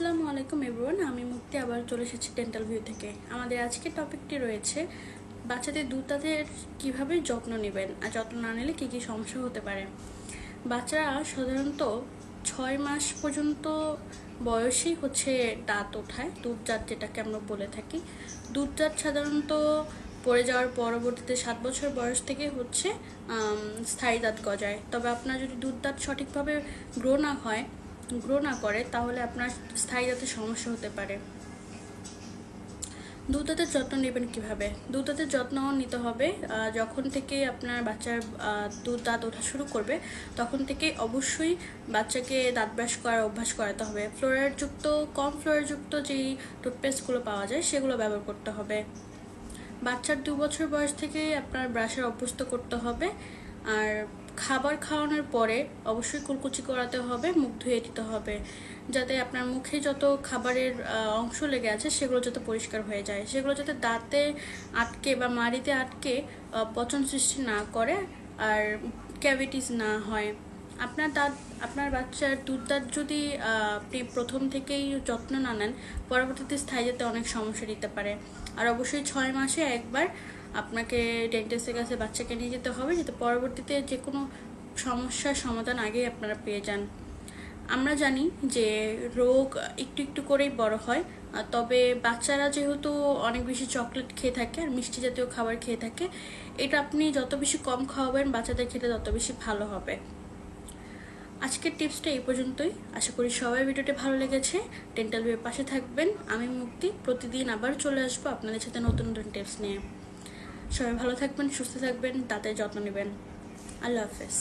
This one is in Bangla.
আসসালামু আলাইকুম এভরিওয়ান আমি মুক্তি আবার চলে এসেছি ডেন্টাল ভিউ থেকে। আমাদের আজকের টপিকটি রয়েছে, বাচ্চাদের দুধদাঁতের কীভাবে যত্ন নেবেন আর যত্ন না নিলে কী কী সমস্যা হতে পারে? বাচ্চারা সাধারণত ছয় মাস পর্যন্ত বয়সেই হচ্ছে দাঁত ওঠায়, দুধজাত যেটাকে আমরা বলে থাকি। দুধজাত সাধারণত পড়ে যাওয়ার পরবর্তীতে সাত বছর বয়স থেকে হচ্ছে স্থায়ী দাঁত গজায়। তবে আপনার যদি দুধ দাঁত সঠিকভাবে গ্রো না হয় গ্রো না করে, তাহলে আপনার স্থায়ী দাঁতের সমস্যা হতে পারে। দুধ দাঁতের যত্ন নেবেন কীভাবে? দুধ দাঁতের যত্ন নিতে হবে যখন থেকে আপনার বাচ্চার দুধ দাঁত ওঠা শুরু করবে, তখন থেকে অবশ্যই বাচ্চাকে দাঁত ব্রাশ করার অভ্যাস করাতে হবে। ফ্লোরাইডযুক্ত, কম ফ্লোরাইডযুক্ত যেই টুথপেস্টগুলো পাওয়া যায়, সেগুলো ব্যবহার করতে হবে। বাচ্চার দু বছর বয়স থেকে আপনার ব্রাশের অভ্যস্ত করতে হবে, আর খাবার খাওয়ানোর পরে অবশ্যই কুলকুচি করাতে হবে, মুখ ধুয়ে দিতে হবে, যাতে আপনার মুখে যত খাবারের অংশ লেগে আছে সেগুলো যাতে পরিষ্কার হয়ে যায়। সেগুলো যাতে দাঁতে আটকে বা মাড়িতে আটকে পচন সৃষ্টি না করে আর ক্যাভিটিস না হয়। আপনার দাঁত, আপনার বাচ্চার দুধ দাঁত যদি আপনি প্রথম থেকেই যত্ন না নেন, পরবর্তীতে স্থায়ী যেতে অনেক সমস্যা দিতে পারে। আর অবশ্যই ছয় মাসে একবার আপনাকে ডেন্টিস্টের কাছে বাচ্চাকে নিয়ে যেতে হবে, যাতে পরবর্তীতে যে কোনো সমস্যার সমাধান আগেই আপনারা পেয়ে যান। আমরা জানি যে রোগ একটু একটু করেই বড় হয় তবে বাচ্চারা যেহেতু অনেক বেশি চকলেট খেয়ে থাকে আর মিষ্টি জাতীয় খাবার খেয়ে থাকে, এটা আপনি যত বেশি কম খাওয়াবেন বাচ্চাদের খেতে তত বেশি ভালো হবে। আজকের টিপসটা এই পর্যন্তই। আশা করি সবাই ভিডিওটি ভালো লেগেছে। ডেন্টাল ভিউর পাশে থাকবেন। আমি মুক্তি। প্রতিদিন আবার চলে আসব আপনাদের সাথে নতুন নতুন টিপস নিয়ে। সবাই ভালো থাকবেন সুস্থ থাকবেন তাতে যত্ন নেবেন। আল্লাহ হাফেজ।